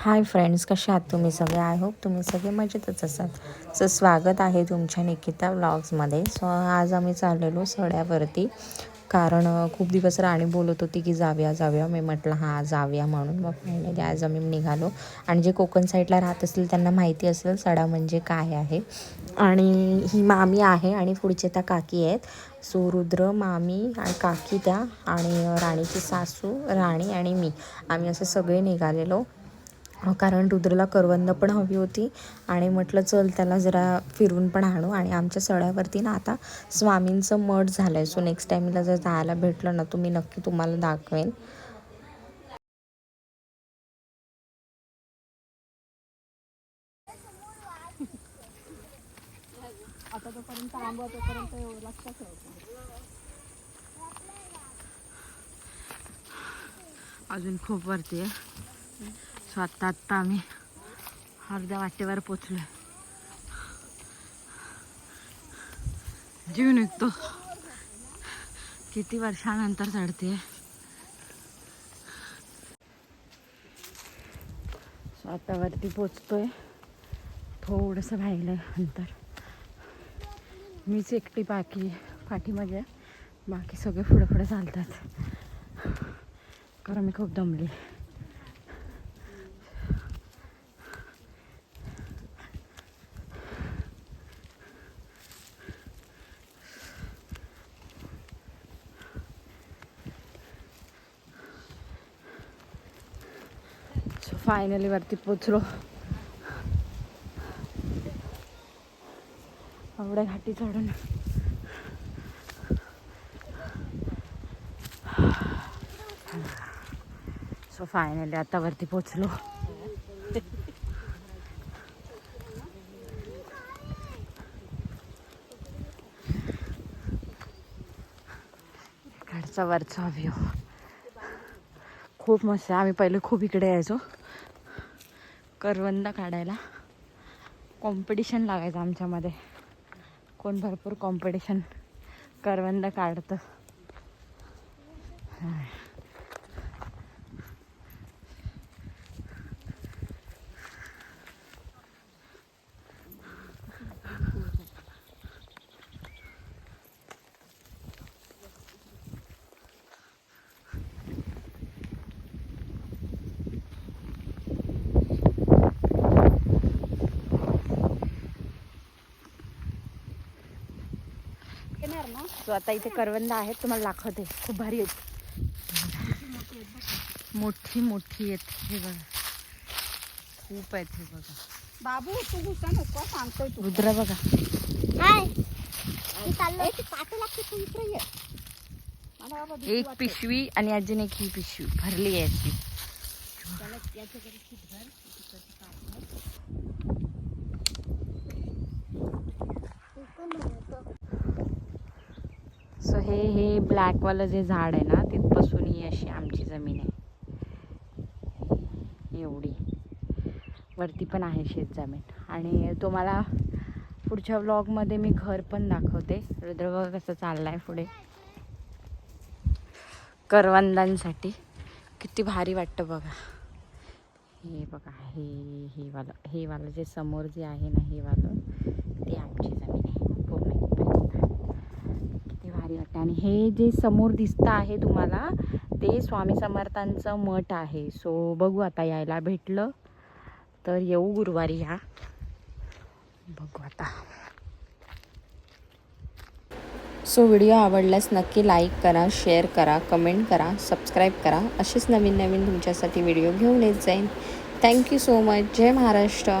Hi friends कसे आहात तुम्ही सगळे? आय होप तुम्ही सगळे मजेतच असाल. सो स्वागत आहे तुमच्या निकिता व्लॉग्समध्ये सो आज आम्ही चाललेलो सड्यावरती. कारण खूप दिवस राणी बोलत होती की जाऊया जाऊया. मी म्हटलं हां जाऊया म्हणून. मग फायनली आज आम्ही निघालो. आणि जे कोकण साईडला राहत असतील त्यांना माहिती असेल सडा म्हणजे काय आहे. आणि ही मामी आहे आणि पुढचे त्या काकी आहेत. सो रुद्र मामी आणि काकी त्या आणि राणीची सासू राणी आणि मी. आम्ही असे सगळे निघालेलो. कारण रुद्रला करवंद पण हवी होती आणि म्हटलं चल त्याला जरा फिरून पण आणू. आणि आमच्या सड्यावरती ना आता स्वामींचं मठ झालं आहे सो नेक्स्ट टाईमला जर जायला भेटलं ना तर मी नक्की तुम्हाला दाखवेन. आता तोपर्यंत आंबा तोपर्यंत लक्षात ठेवायचं अजून खूप वरती आहे. सो आत्ता आत्ता आम्ही अर्ध्या वाटेवर पोचलो जीव निघतो. किती वर्षानंतर चढते सो आता वरती पोचतोय. थोडंसं राहिलं अंतर. मीच एकटी बाकी पाठीमध्ये बाकी सगळे पुढे पुढे चालतात. कारण मी खूप दमली सो फायनली वरती पोचलो. एवढ्या घाटी चढून. सो फायनली आता वरती पोचलो. वरचा व्ह्यू खूप मस्त आहे. आम्ही पहिले खूप इकडे यायचो. करवंद काढायला. कॉम्पिटिशन लागायचं आमच्यामध्ये. कोण भरपूर कॉम्पिटिशन करवंद काढतं. सो आता इथे करवंद आहेत तुम्हाला दाखवते. खूप भारी आहेत. मोठी मोठी आहेत हे बघा. खूप आहेत हे बघा. बाबू तू गुस्सा नको सांगतोय तू रुद्र बघा. हाय. ती पाठी लागते तू इकडे ये. मला बाबा भीती एक. पिशवी आणि अजून एक ही पिशवी. भरली आहे याची सो हे हे ब्लॅकवालं जे झाड आहे ना तिथपासून ही अशी आमची जमीन आहे. एवढी. वरती पण आहे शेत जमीन आणि तुम्हाला पुढच्या व्लॉगमध्ये मी घर पण दाखवते. रुद्रभाग कसं चाललं आहे पुढे. करवंदांसाठी. किती भारी वाटतं बघा. हे बघा हे हे वालं हे वालं जे समोर जे आहे ना हे वालं ते आमची जमीन आहे. भारी वाटतं आणि हे जे समोर दिसतं आहे तुम्हाला ते स्वामी समर्थांचं मठ आहे. सो बघू आता यायला भेटलं तर येऊ गुरुवारी ह्या बघू आता. सो व्हिडिओ आवडल्यास नक्की लाईक करा शेअर करा कमेंट करा सबस्क्राईब करा. असेच नवीन नवीन तुमच्यासाठी व्हिडिओ घेऊन येत जाईन. थँक्यू सो मच जय महाराष्ट्र.